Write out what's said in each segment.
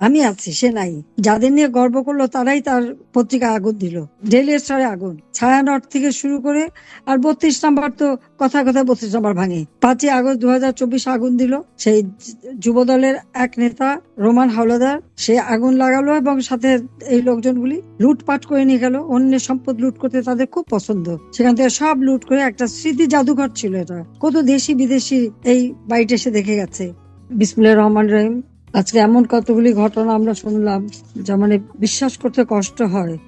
আমি আছি, সে নাই। যাদের নিয়ে গর্ব করল, তারাই তার পত্রিকা আগুন দিল। ডেইলি স্টারে আগুন। ছায়ানট থেকে শুরু করে, আর বত্রিশ নাম্বার তো কথা কথা বত্রিশ নাম্বার ভাঙে। পাঁচই আগস্ট দু হাজার চব্বিশ আগুন দিল। সেই যুব দলের এক নেতা, রোমান হাওলাদার, সে আগুন লাগালো এবং সাথে এই লোকজনগুলি লুটপাট করে নিয়ে গেল। অন্যের সম্পদ লুট করতে তাদের খুব পছন্দ। সেখান থেকে সব লুট করে একটা স্মৃতি জাদুঘর ছিল এটা। কত দেশি বিদেশি এই বাড়িটা এসে দেখে গেছে। বিসমুল্লাহ রহমান রহিম। আজকে এমন কতগুলি ঘটনা আমরা শুনলাম, যা মানে বিশ্বাস করতে কষ্ট হয়।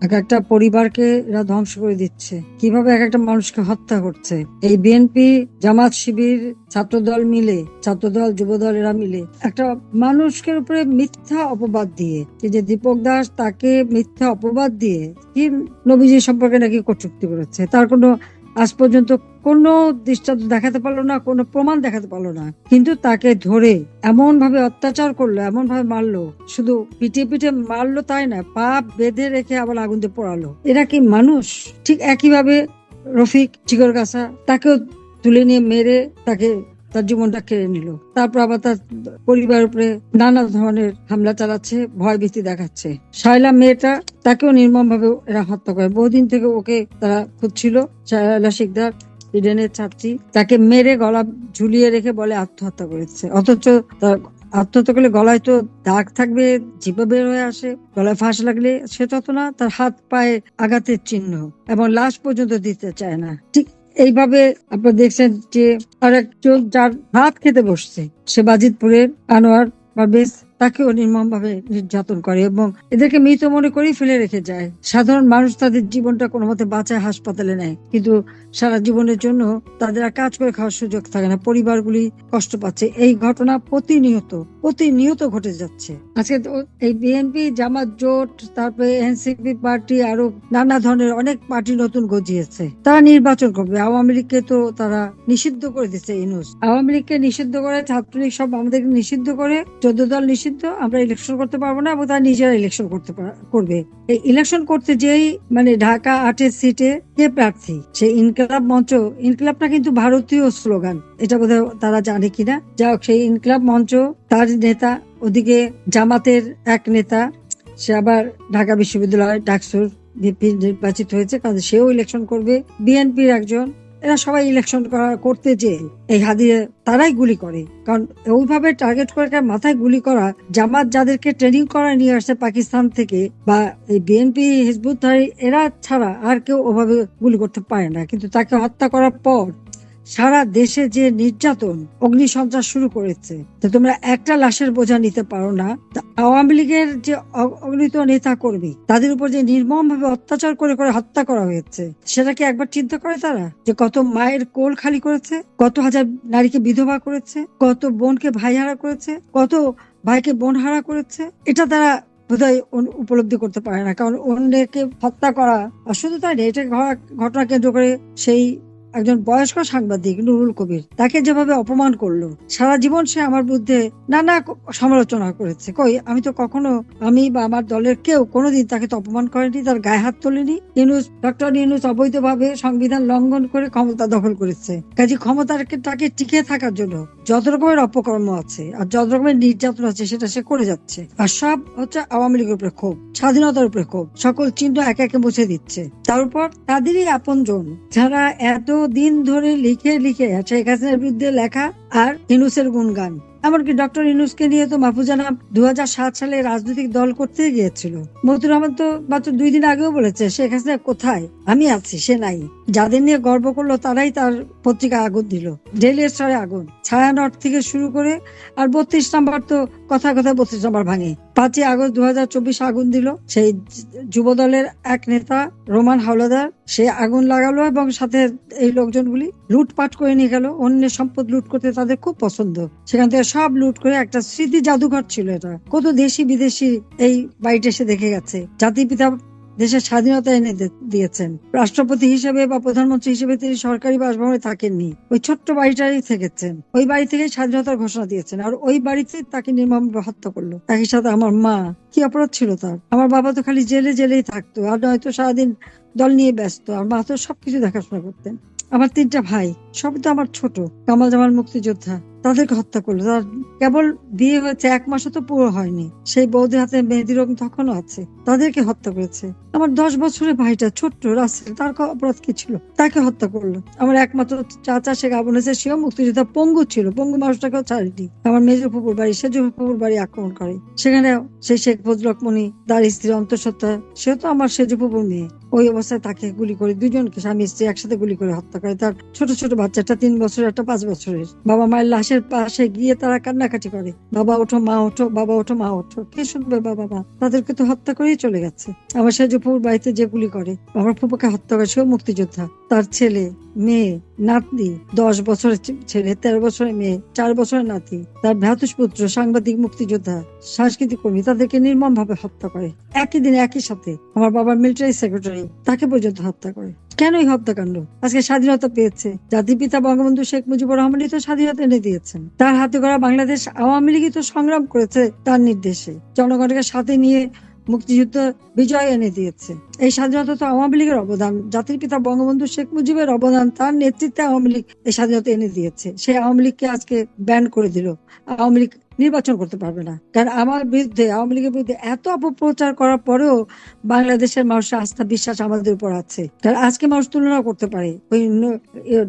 এক একটা পরিবারকে এরা ধ্বংস করে দিচ্ছে। কীভাবে এক একটা মানুষকে হত্যা করছে? এই বিএনপি জামাত শিবির, ছাত্রদল মিলে, ছাত্রদল, যুবদল এরা মিলে একটা মানুষকে উপরে মিথ্যা অপবাদ দিয়ে যে দীপক দাস তাকে মিথ্যা অপবাদ দিয়ে, কি নবীজি সম্পর্কে নাকি কটূক্তি করেছে? তার কোনো আজ পর্যন্ত কোনো দৃষ্টান্ত দেখাতে পারল না, কোনো প্রমাণ দেখাতে পারল না। কিন্তু তাকে ধরে এমন ভাবে অত্যাচার করল এমন ভাবে মারলো, শুধু পিঠে পিঠে মারলো তাই না, পা বেঁধে রেখে আবার আগুন দিয়ে পোড়ালো। এরা কি মানুষ? ঠিক একইভাবে রফিক চিকরগাছা তাকেও তুলে নিয়ে মেরে তাকে তার জীবনটা কেড়ে নিল। তারপর আবার তার পরিবারের উপরে নানা ধরনের হামলা চালাচ্ছে ভয় ভীতি দেখাচ্ছে। শায়লা মেয়েটা তাকেও নির্মম ভাবে এরা হত্যা করে। বহুদিন থেকে ওকে তারা খুঁজছিল, শায়লা শিকদার। ইডেনের ছাত্রী, তাকে মেরে গলা ঝুলিয়ে রেখে বলে আত্মহত্যা করেছে। অথচ আত্মহত্যা করলে গলায় তো দাগ থাকবে জিভে বের হয়ে আসে, গলায় ফাঁস লাগলে সেটা তো না, তার হাত পায়ে আঘাতের চিহ্ন এবং লাশ পর্যন্ত দিতে চায় না। ঠিক এইভাবে আপনারা দেখছেন যে আর একজন যার ভাত খেতে বসছে, সে বাজিতপুরের আনোয়ার পারভেজ তাকেও নির্মম ভাবে নির্যাতন করে এবং এদেরকে মৃত মনে করেই ফেলে রেখে যায়। সাধারণ মানুষ তাদের জীবনটা কোনো মতে বাঁচায়, হাসপাতালে নেয়। কিন্তু সারা জীবনের জন্য তাদের আর কাজ করে খাওয়ার সুযোগ থাকে না। পরিবারগুলি কষ্ট পাচ্ছে। এই ঘটনা প্রতিনিয়ত প্রতিনিয়ত ঘটে যাচ্ছে। আজকে এই বিএনপি, জামাত, জোট, তারপরে এনসিপি পার্টি আরও নানা ধরনের অনেক পার্টি নতুন গজিয়েছে। তারা নির্বাচন করবে। আওয়ামী লীগকে তো তারা নিষিদ্ধ করে দিচ্ছে ইনুস আওয়ামী লীগকে নিষিদ্ধ করে ছাত্রলীগ সব আমাদেরকে নিষিদ্ধ করে, চোদ্দ দল নিষিদ্ধ আমরা ইলেকশন করতে পারব না এবং তারা নিজেরা ইলেকশন করতে করবে। এই ইলেকশন করতে যেই মানে ঢাকা আটের সিটে কে প্রার্থী সেই ইনকলাব মঞ্চ, ইনকলাবটা কিন্তু ভারতীয় স্লোগান। এটা বোধহয় তারা জানে কিনা? যা সেই ইনকলাব মঞ্চ, তার নেতা, ওদিকে জামাতের এক নেতা, সে আবার ঢাকা বিশ্ববিদ্যালয়, ডাকসুর নির্বাচিত হয়েছে কারণ সেও ইলেকশন করবে। বিএনপির একজন এরা সবাই ইলেকশন করা- করতে যে এই হাদিয়ে তারাই গুলি করে। কারণ ওইভাবে টার্গেট করে কার মাথায় গুলি করা, জামাত যাদেরকে ট্রেনিং করা নিয়ে আসছে পাকিস্তান থেকে বা এই বিএনপি হিজবুত এরা ছাড়া আর কেউ ওভাবে গুলি করতে পারে না। কিন্তু তাকে হত্যা করার পর সারা দেশে যে নির্যাতন, অগ্নিসন্ত্রাস শুরু করেছে তোমরা একটা লাশের বোঝা নিতে পারো না। আওয়ামী লীগের যে অগণিত নেতা কর্মী তাদের উপর যে নির্মম ভাবে অত্যাচার করে করে হত্যা করা হয়েছে, সেটা কি একবার চিন্তা করে তারা? যে কত মায়ের কোল খালি করেছে, কত হাজার নারীকে বিধবা করেছে, কত বোনকে ভাইহারা করেছে, কত ভাইকে বোন হারা করেছে, এটা তারা উপলব্ধি করতে পারে না। কারণ অন্যকে হত্যা করা শুধু তাই এটা ঘটনা কেন্দ্র করে সেই একজন বয়স্ক সাংবাদিক নুরুল কবির, তাকে যেভাবে অপমান করল, সারা জীবন সে আমার বিরুদ্ধে নানা সমালোচনা করেছে। কই, আমি তো কখনো আমি বা আমার দলের কেউ কোনোদিন তাকে তো অপমান করেনি, তার গায়ে হাত তোলেনি। ইউনুস, ডক্টর ইউনুস অবৈধভাবে সংবিধান লঙ্ঘন করে ক্ষমতা দখল করেছে। কাজে ক্ষমতাকে তাকে টিকে থাকার জন্য যত রকমের অপকর্ম আছে আর যত রকমের নির্যাতন আছে, সেটা সে করে যাচ্ছে। আর সব হচ্ছে আওয়ামী লীগের উপরে ক্ষোভ, স্বাধীনতার উপরে ক্ষোভ। সকল চিহ্ন একে একে মুছে দিচ্ছে। তার উপর তাদেরই আপনজন, যারা এত দিন ধরে লিখে লিখে শেখ হাসিনার বিরুদ্ধে লেখা আর ইনুসের গুণগান। এমনকি ডক্টর ইনুসকে নিয়ে তো মাহফুজানা দু সালে রাজনৈতিক দল করতে গিয়েছিল। মতুর রহমান তো মাত্র দুই দিন আগেও বলেছে, শেখ হাসিনা কোথায়? আমি আছি, সে নাই। যাদের নিয়ে গর্ব করল তারাই তার পত্রিকা আগুন দিল। ডেইলি স্টারে আগুন। ছায়ানট থেকে শুরু করে আর বত্রিশ নাম্বার তো কথা কথা বত্রিশ নাম্বার ভাঙে। পাঁচই আগস্ট দু আগুন দিল। সেই যুবদলের এক নেতা, রোমান হাওলাদার, সে আগুন লাগালো এবং সাথে এই লোকজনগুলি লুটপাট করে নিয়ে গেল। অন্য সম্পদ লুট করতে তাদের খুব পছন্দ। সেখান থেকে সব লুট করে একটা স্মৃতি জাদুঘর ছিল এটা। কত দেশি বিদেশি এই বাড়িটা এসে দেখে গেছে। জাতির পিতা দেশের স্বাধীনতা এনে দিয়েছেন। রাষ্ট্রপতি হিসেবে বা প্রধানমন্ত্রী হিসেবে তিনি সরকারি বাসভবনে থাকেননি। ওই ছোট্ট বাড়িটাই থেকেছেন। ওই বাড়ি থেকে স্বাধীনতার ঘোষণা দিয়েছেন। আর ওই বাড়িতে তাকে নির্মম হত্যা করল। একই সাথে আমার মা, কি অপরাধ ছিল তার? আমার বাবা তো খালি জেলে, জেলেই থাকতো। আর নয়তো সারাদিন দল নিয়ে ব্যস্ত। আর মা তো সবকিছু দেখাশোনা করতেন। আমার তিনটা ভাই, সবই তো আমার ছোট। কামাল জামাল মুক্তিযোদ্ধা। তাদেরকে হত্যা করল। তার কেবল বিয়ে হয়েছে, এক মাসও তো পুরো হয়নি। সেই বৌদি হাতে মেহেদি রং তখনও আছে। তাদেরকে হত্যা করেছে। আমার দশ বছরের ভাইটা ছোট্ট রাসেল, তার অপরাধ কি ছিল? তাকে হত্যা করল। আমার একমাত্র চাচা, সে গাবন হয়েছে সেও মুক্তিযোদ্ধা পঙ্গু ছিল। পঙ্গু মানুষটাকেও ছাড়েনি। আমার মেজর পুকুর বাড়ি, সেজু পুকুর বাড়ি আক্রমণ করে। সেখানে সেই শেখ ফজলকমণি তার স্ত্রী অন্তঃসত্ত্বা, সেও তো আমার সেজু পুকুর মেয়ে। ওই অবস্থায় তাকে গুলি করে দুজনকে, স্বামী, স্ত্রী একসাথে গুলি করে হত্যা করে। তার ছোট ছোট বাচ্চাটা তিন বছরের, একটা পাঁচ বছরের। বাবা মায়ের লাশের পাশে গিয়ে তারা কান্নাকাটি করে। বাবা ওঠো, মা ওঠো, বাবা ওঠো, মা ওঠো। কে শুনবে বাবা, মা? তাদেরকে তো হত্যা করেই চলে গেছে। আমার সেজুপুর বাড়িতে যে গুলি করে, আমার ফুপাকে হত্যা করে, সেও মুক্তিযোদ্ধা। তার ছেলে, মেয়ে, নাতনি, দশ বছরের ছেলে, তেরো বছরের মেয়ে, চার বছরের নাতি, তার ভ্রাতুষ পুত্র, সাংবাদিক, মুক্তিযোদ্ধা, সাংস্কৃতিক কর্মী, তাদেরকে নির্মম ভাবে হত্যা করে। একই দিনে, একই সাথে, আমার বাবার মিলিটারি সেক্রেটারি তাকে পর্যন্ত হত্যা করে। কেন এই হত্যাকাণ্ড? আজকে স্বাধীনতা পেয়েছে। জাতির পিতা বঙ্গবন্ধু শেখ মুজিবুর রহমানই তো স্বাধীনতা এনে দিয়েছেন। তার হাতে করা বাংলাদেশ আওয়ামী লীগই তো সংগ্রাম করেছে তার নির্দেশে। জনগণকে সাথে নিয়ে মুক্তিযুদ্ধ বিজয় এনে দিয়েছে। এই স্বাধীনতা তো আওয়ামী লীগের অবদান। জাতির পিতা বঙ্গবন্ধু শেখ মুজিবের অবদান, তার নেতৃত্বে আওয়ামী লীগ এই স্বাধীনতা এনে দিয়েছে। সেই আওয়ামী লীগকে আজকে ব্যান করে দিল। আওয়ামী লীগ নির্বাচন করতে পারবে না। কারণ আমার বিরুদ্ধে, আওয়ামী লীগের বিরুদ্ধে এত অপপ্রচার করার পরেও বাংলাদেশের মানুষের আস্থা, বিশ্বাস আমাদের উপর আছে। কারণ আজকে মানুষ তুলনা করতে পারে। ওই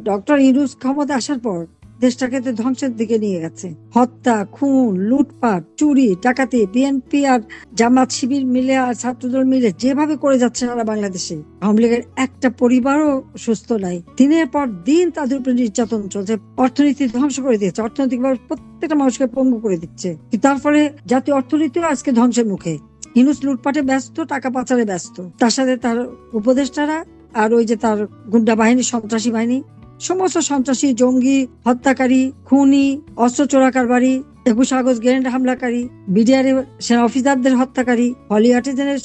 ডক্টর ইউনুস ক্ষমতা আসার পর দেশটাকে তো ধ্বংসের দিকে নিয়ে গেছে। হত্যা, খুন, লুটপাট, চুরি, ডাকাতি বিএনপি আর জামাত শিবির মিলে আর ছাত্রদল মিলে যেভাবে করে যাচ্ছে সারা বাংলাদেশে, আওয়ামী লীগের একটা পরিবারও সুস্থ নাই। দিনের পর দিন তাদের উপরে নির্যাতন চলছে, অর্থনীতি ধ্বংস করে দিয়েছে, অর্থনৈতিকভাবে প্রত্যেকটা মানুষকে পঙ্গু করে দিচ্ছে। কিন্তু তার ফলে জাতীয় অর্থনীতিও আজকে ধ্বংসের মুখে। হিনুস লুটপাটে ব্যস্ত, টাকা পাচারে ব্যস্ত। তার সাথে তার উপদেষ্টারা আর ওই যে তার গুন্ডা বাহিনী, সন্ত্রাসী বাহিনী সমস্ত সন্ত্রাসী, জঙ্গি, হত্যাকারী, খুনি, অস্ত্র চোরাকারবারি, একুশ আগস্ট গ্রেনেড হামলাকারী, বিডিআর সেনা অফিসারদের হত্যাকারী, হলি আর্টিজেনের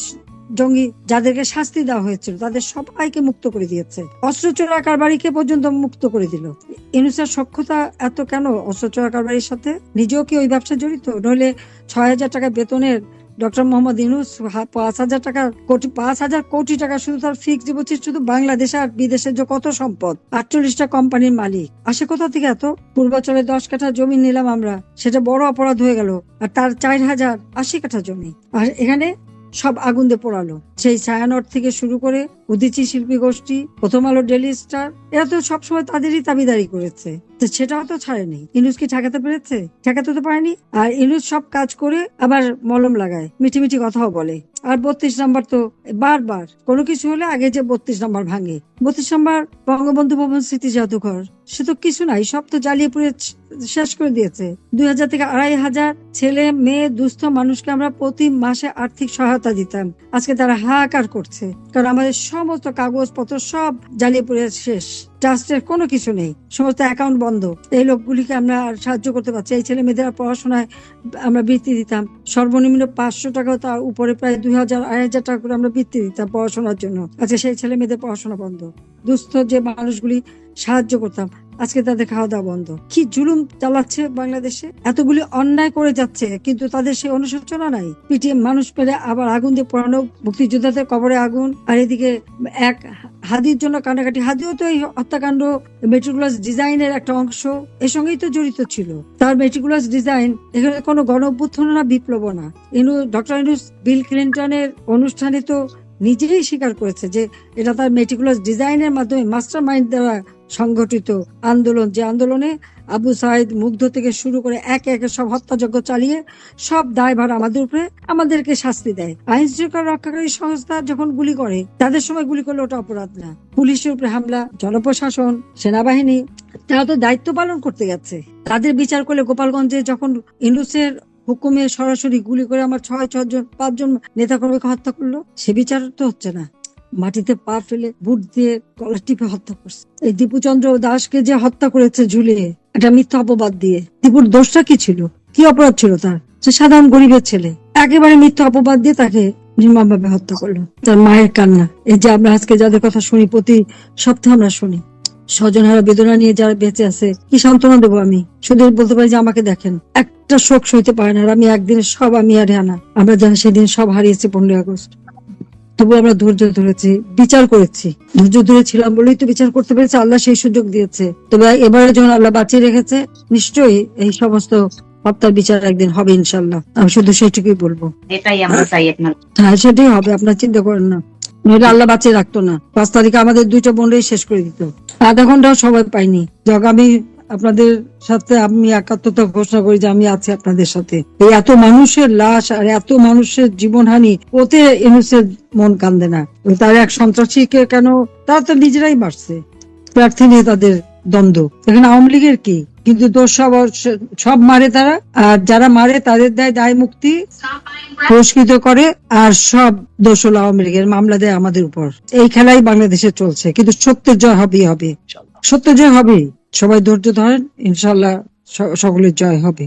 জঙ্গি যাদেরকে শাস্তি দেওয়া হয়েছিল, তাদের সবাইকে মুক্ত করে দিয়েছে। অস্ত্র চোরা কারবারিকে পর্যন্ত মুক্ত করে দিল। ইনুসের সক্ষতা এত কেন অস্ত্র চোরা কারবারির সাথে? নিজেও কি ওই ব্যবসা জড়িত? নইলে ছয় হাজার টাকা বেতনের ডক্টর মোহাম্মদ ইনুস হা- পাঁচ হাজার টাকা কোটি, পাঁচ হাজার কোটি টাকা শুধু তার ফিক্স ডিপোজিট শুধু বাংলাদেশে আর বিদেশের যে কত সম্পদ, আটচল্লিশটা কোম্পানির মালিক। আসে কোথা থেকে এত? পূর্বাচলে দশ কাঠা জমি নিলাম আমরা, সেটা বড় অপরাধ হয়ে গেল, আর তার চার হাজার আশি কাঠা জমি। আর এখানে সব আগুন দিয়ে পোড়ালো। সেই ছায়ানট থেকে শুরু করে উদিচি শিল্পী গোষ্ঠী, প্রথম আলো ডেলি স্টার, এরা তো সবসময় তাদেরই দাবিদারি করেছে। তো সেটাও তো ছাড়েনি। ইনুস কি ঠেকাতে পেরেছে? ঠেকাতে তো পারেনি। আর ইনুস সব কাজ করে আবার মলম লাগায় মিঠি মিঠি কথাও বলে। আর বত্রিশ নাম্বার তো বারবার। কোনো কিছু হলে আগে যে বত্রিশ নাম্বার ভাঙে। বত্রিশ নাম্বার বঙ্গবন্ধু ভবন স্মৃতি জাদুঘর। সে তো কিছু নাই, সব তো জ্বালিয়ে পুড়ে শেষ করে দিয়েছে। দুই হাজার থেকে আড়াই হাজার ছেলে, মেয়ে, দুস্থ মানুষকে আমরা প্রতি মাসে আর্থিক সহায়তা দিতাম। আজকে তারা হাহাকার করছে। কারণ আমাদের সমস্ত কাগজপত্র সব জ্বালিয়ে পুড়ে শেষ। ট্রাস্টের কোনো কিছু নেই। সমস্ত অ্যাকাউন্ট বন্ধ। এই লোকগুলিকে আমরা সাহায্য করতে পারছি এই ছেলে মেয়েদের পড়াশোনায় আমরা বৃত্তি দিতাম। সর্বনিম্ন পাঁচশো টাকা তার উপরে প্রায় দুই হাজার, আড়াই হাজার টাকা করে আমরা বৃত্তি দিতাম পড়াশোনার জন্য। আচ্ছা সেই ছেলে মেয়েদের পড়াশোনা বন্ধ। দুস্থ যে মানুষগুলি সাহায্য করতাম আজকে তাদের খাওয়া দাওয়া বন্ধ। কি জুলুম চালাচ্ছে বাংলাদেশে? এতগুলি অন্যায় করে যাচ্ছে, কিন্তু তাদের সেই অনুশোচনা নাই। পিটিএম মানুষ পেলে আবার আগুন দিয়ে পোড়ানো মুক্তিযোদ্ধাদের কবরে আগুন, আর এদিকে এক হাদির জন্য কান্নাকাটি। হাদিও তো এই হত্যাকাণ্ড মেট্রিকুলাস ডিজাইনের একটা অংশ এর সঙ্গেই তো জড়িত ছিল। তার মেট্রিকুলাস ডিজাইন এখানে কোনো গণ অভ্যুত্থান না বিপ্লব না। ইনু, ডক্টর ইনুস, বিল ক্লিন্টনের অনুষ্ঠানে তো নিজেই স্বীকার করেছে যে এটা তার মেটিকুলাস ডিজাইনের মাধ্যমে মাস্টার মাইন্ড দ্বারা সংগঠিত আন্দোলন, যে আন্দোলনে আবু সাইদ মুগ্ধ থেকে শুরু করে একে একে সব হত্যাযজ্ঞ চালিয়ে সব দায়ভার আমাদের উপরে আমাদেরকে শাস্তি দেয়। আইন শৃঙ্খলা রক্ষাকারী সংস্থা যখন গুলি করে, তাদের সময় গুলি করলে ওটা অপরাধ না। পুলিশের উপরে হামলা, জনপ্রশাসন, সেনাবাহিনী, তারা তো দায়িত্ব পালন করতে গেছে তাদের বিচার করলে গোপালগঞ্জে যখন ইন্ডুসের হুকুমে সরাসরি গুলি করে আমার ছয় ছজন পাঁচজন নেতাকর্মীকে হত্যা করল, সে বিচার তো হচ্ছে না। মাটিতে পা ফেলে বুট দিয়ে গলা টিপে হত্যা করছে। এই দীপুচন্দ্র দাসকে যে হত্যা করেছে ঝুলিয়ে একটা মিথ্যা অপবাদ দিয়ে। দীপুর দোষটা কি ছিল? কি অপরাধ ছিল তার? সে সাধারণ গরিবের ছেলে। একেবারে মিথ্যা অপবাদ দিয়ে তাকে নির্মমভাবে হত্যা করল। তার মায়ের কান্না। এই যে আমরা আজকে যাদের কথা শুনি, প্রতি সপ্তাহে আমরা শুনি স্বজনহারা বেদনা নিয়ে যারা বেঁচে আছে, কি সান্ত্বনা দেবো আমি? শুধু বলতে পারি যে আমাকে দেখেন। একটা শোক সইতে পারে না আর আমি একদিনে সব আমি আর হানা আমরা সেদিন সব হারিয়েছি পনেরোই আগস্ট। তবু আমরা ধৈর্য ধরেছি বিচার করেছি। ধৈর্য ধরেছিলাম বলেই তো বিচার করতে পেরেছি আল্লাহ সেই সুযোগ দিয়েছে। তবে এবারে যখন আল্লাহ বাঁচিয়ে রেখেছে নিশ্চয়ই এই সমস্ত হত্যার বিচার একদিন হবে ইনশাল্লাহ আমি শুধু সেইটুকুই বলব। এটাই আমরা চাই আপনার। হ্যাঁ সেটাই হবে আপনার চিন্তা করেন না। নইলে আল্লাহ বাঁচিয়ে রাখতো না। পাঁচ তারিখে আমাদের দুইটা বোনরাই শেষ করে দিত। আধা ঘন্টাও সবাই পাইনি। আমি আপনাদের সাথে আমি একাত্মতা ঘোষণা করি যে আমি আছি আপনাদের সাথে। এই এত মানুষের লাশ আর এত মানুষের জীবনহানি, ওতে ইনুসের মন কান্দে না। তার এক সন্ত্রাসীকে কেন? তারা তো নিজেরাই মারছে। প্রার্থী নিয়ে তাদের দ্বন্দ্ব। এখানে আওয়ামী লীগের কি? কিন্তু দোষ সব সব মারে তারা, আর যারা মারে তাদের দেয় দায় মুক্তি পুরস্কৃত করে, আর সব দোষ হলো আওয়ামী লীগের, মামলা দেয় আমাদের উপর। এই খেলাই বাংলাদেশে চলছে, কিন্তু সত্যের জয় হবেই হবে। সত্যের জয় হবেই। সবাই ধৈর্য ধরেন ইনশাল্লাহ সকলের জয় হবে।